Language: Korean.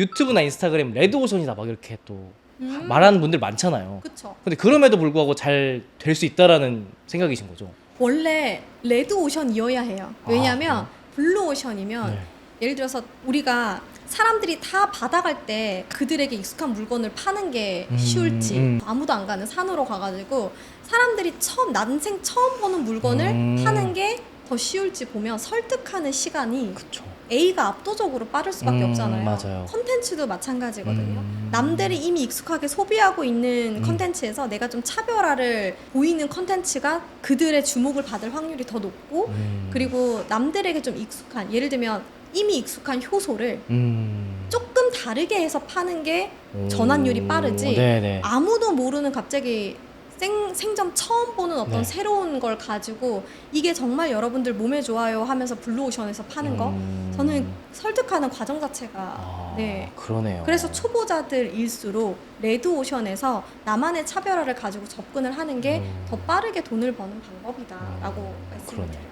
유튜브나 인스타그램 레드오션이다 막 이렇게 또 음. 말하는 분들 많잖아요. 그쵸. 근데 그럼에도 불구하고 잘 될 수 있다라는 생각이신 거죠? 원래 레드 오션이어야 해요. 왜냐하면 아, 블루 오션이면 네. 예를 들어서 우리가 사람들이 다 받아갈 때 그들에게 익숙한 물건을 파는 게 음, 쉬울지 음. 아무도 안 가는 산으로 가가지고 사람들이 처음 난생 처음 보는 물건을 음. 파는 게 더 쉬울지 보면 설득하는 시간이 그쵸. A가 압도적으로 빠를 수밖에 음, 없잖아요. 맞아요. 컨텐츠도 마찬가지거든요. 음. 남들이 이미 익숙하게 소비하고 있는 음. 컨텐츠에서 내가 좀 차별화를 보이는 컨텐츠가 그들의 주목을 받을 확률이 더 높고 음. 그리고 남들에게 좀 익숙한 예를 들면 이미 익숙한 효소를 음. 조금 다르게 해서 파는 게 오. 전환율이 빠르지 네네. 아무도 모르는 갑자기 생, 생전 처음 보는 어떤 네. 새로운 걸 가지고 이게 정말 여러분들 몸에 좋아요 하면서 블루오션에서 파는 거 음. 저는 설득하는 과정 자체가 아, 네 그러네요. 그래서 초보자들일수록 레드오션에서 나만의 차별화를 가지고 접근을 하는 게 더 음. 빠르게 돈을 버는 방법이다라고 음, 말씀드려요. 그러네요.